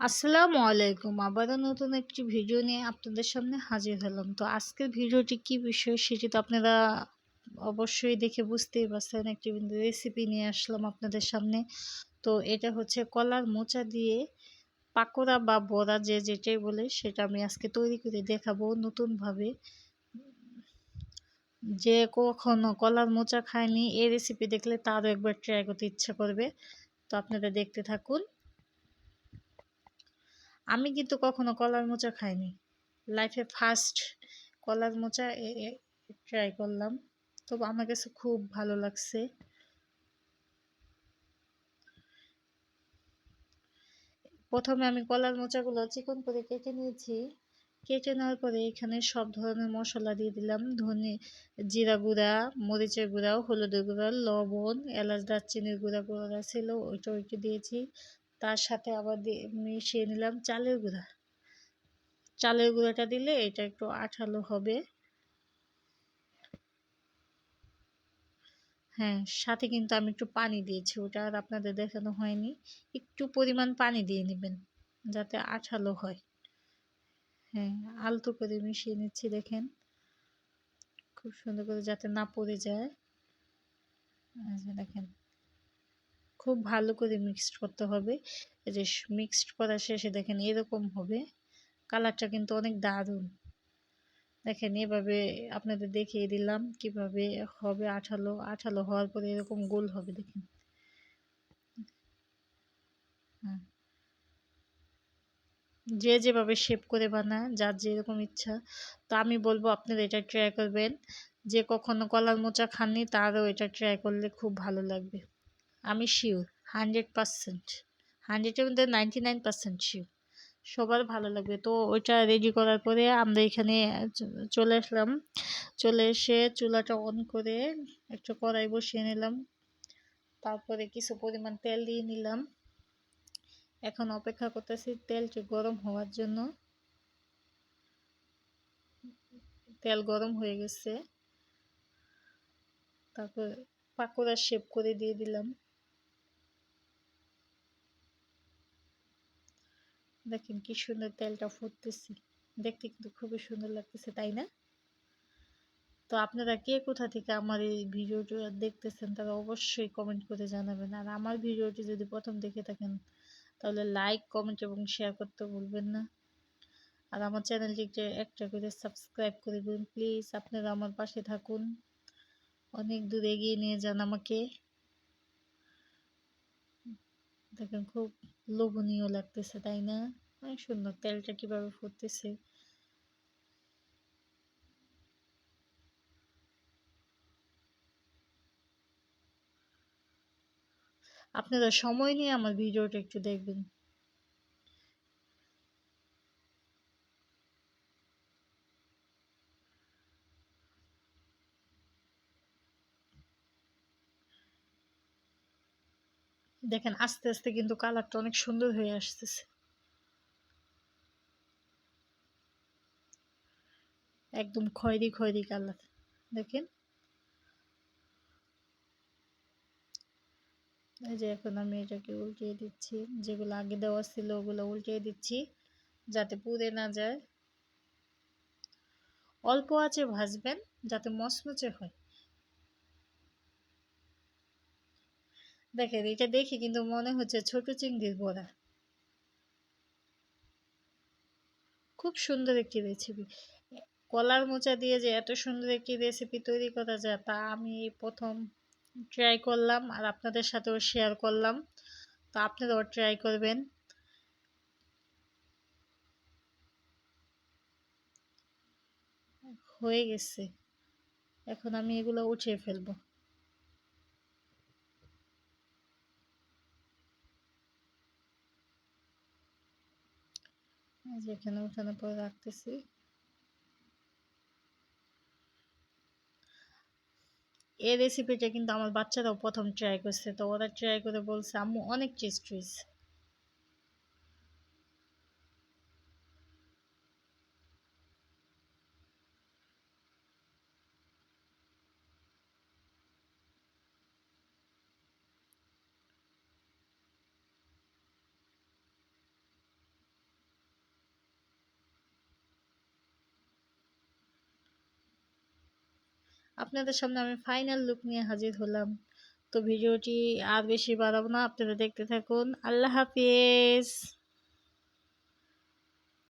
আসসালামু আলাইকুম। আবারও নতুন একটি ভিডিও নিয়ে আপনাদের সামনে হাজির হলাম। তো আজকের ভিডিওটি কি বিষয় সেটি তো আপনারা অবশ্যই দেখে বুঝতেই পারছেন। একটি রেসিপি নিয়ে আসলাম আপনাদের সামনে। তো এটা হচ্ছে কলার মোচা দিয়ে পাকোড়া বা বড়া যে যেটাই বলে সেটা আমি আজকে তৈরি করে দেখাবো নতুনভাবে। যে কখনো কলার মোচা খায়নি এই রেসিপি দেখলে তারও একবার ট্রাই করতে ইচ্ছা করবে। তো আপনারা দেখতে থাকুন। আমি কিন্তু কখনো কলার মোচা খাইনি। লাইফে ফার্স্ট কলার মোচা ট্রাই করলাম। তবে আমার কাছে খুব ভালো লাগছে। প্রথমে আমি কলার মোচাগুলো চিকন করে কেটে নিয়েছি। কেটে নেওয়ার পরে এখানে সব ধরনের মশলা দিয়ে দিলাম। ধনে জিরা গুঁড়া, মরিচের গুঁড়া, হলুদের গুঁড়া, লবণ, এলাচ, দারচিনির গুঁড়া গুঁড়া ছিল ওইটা ওইটা দিয়েছি। তার সাথে আবার মিশিয়ে নিলাম চালের গুঁড়া। চালের গুঁড়াটা দিলে এটা একটু আঠালো হবে। হ্যাঁ সাথে কিন্তু আমি একটু পানি দিয়েছি, ওটা আর আপনাদের দেখানো হয়নি। একটু পরিমাণ পানি দিয়ে নেবেন, যাতে আঠালো হয়। হ্যাঁ আলতো করে মিশিয়ে নিচ্ছি, দেখেন। খুব সুন্দর করে যাতে না পড়ে যায়। দেখেন। খুব ভালো করে মিক্সড করতে হবে। যে মিক্সড করা শেষে দেখেন এরকম হবে। কালারটা কিন্তু অনেক দারুণ। দেখেন এভাবে আপনাদের দেখিয়ে দিলাম কীভাবে হবে আঠালো। আঠালো হওয়ার পরে এরকম গোল হবে দেখেন। যে যেভাবে শেপ করে বানায়, যার যেরকম ইচ্ছা। তো আমি বলব আপনারা এটা ট্রাই করবেন। যে কখনো কলার মোচা খাননি, তারও এটা ট্রাই করলে খুব ভালো লাগবে। আমি শিওর হান্ড্রেড পারসেন্ট হান্ড্রেডের মধ্যে নাইনটি নাইন পার্সেন্ট শিওর সবার ভালো লাগবে। তো ওইটা রেডি করার পরে আমরা এখানে চলে আসলাম, চলে এসে চুলাটা অন করে একটা কড়াই বসিয়ে নিলাম, তারপরে কিছু পরিমাণ তেল দিয়ে নিলাম। এখন অপেক্ষা করতেছি তেলটি গরম হওয়ার জন্য। তেল গরম হয়ে গেছে। তারপর পাকোড়া শেপ করে দিয়ে দিলাম। দেখেন কি সুন্দর তেলটা ফুটতেছে। দেখতে কিন্তু খুবই সুন্দর লাগতেছে, তাই না? তো আপনারা কে কোথা থেকে আমার এই ভিডিওটি দেখতেছেন, তারা অবশ্যই কমেন্ট করে জানাবেন। আর আমার ভিডিওটি যদি প্রথম দেখে থাকেন, তাহলে লাইক কমেন্ট এবং শেয়ার করতে ভুলবেন না। আর আমার চ্যানেলটিকে একটা করে সাবস্ক্রাইব করে দিন প্লিজ আপনারা আমার পাশে থাকুন। অনেক দূর এগিয়ে নিয়ে যান আমাকে। দেখেন খুব লোভনীয় লাগতেছে, তাই না? অনেক সুন্দর তেলটা কীভাবে ফুটতেছে। আপনারা সময় নিয়ে আমার ভিডিওটা একটু দেখবেন। দেখেন আস্তে আস্তে কিন্তু কালারটা অনেক সুন্দর হয়ে আসতেছে। একদম খয়েরি খয়েরি কালার, দেখেন। এই যে এখন আমি এটাকে উল্টিয়ে দিচ্ছি, যেগুলো আগে দেওয়া ছিল ওগুলো উল্টিয়ে দিচ্ছি, যাতে পুড়ে না যায়। অল্প আছে ভাজবেন, যাতে মচমচে হয়। দেখেন, এটা দেখি কিন্তু মনে হচ্ছে ছোট চিংড়ির বড়া। খুব সুন্দর একটি রেসিপি কলার মোচা দিয়ে যে এত সুন্দর একটি রেসিপি তৈরি করা যায়, তা আমি প্রথম ট্রাই করলাম আর আপনাদের সাথেও শেয়ার করলাম। তো আপনারাও ট্রাই করবেন। হয়ে গেছে। এখন আমি এগুলো উঠিয়ে ফেলব। যেখানে উঠানে পরে রাখতেছি। এই রেসিপিটা কিন্তু আমার বাচ্চারাও প্রথম ট্রাই করছে, তো ওরা ট্রাই করে বলছে, আম্মু, অনেক টেস্ট হয়েছে আপনাদের সামনে আমি ফাইনাল লুক নিয়ে হাজির হলাম। তো ভিডিওটি আর বেশি বাড়াবো না, আপনারা দেখতে থাকুন। আল্লাহ হাফিজ।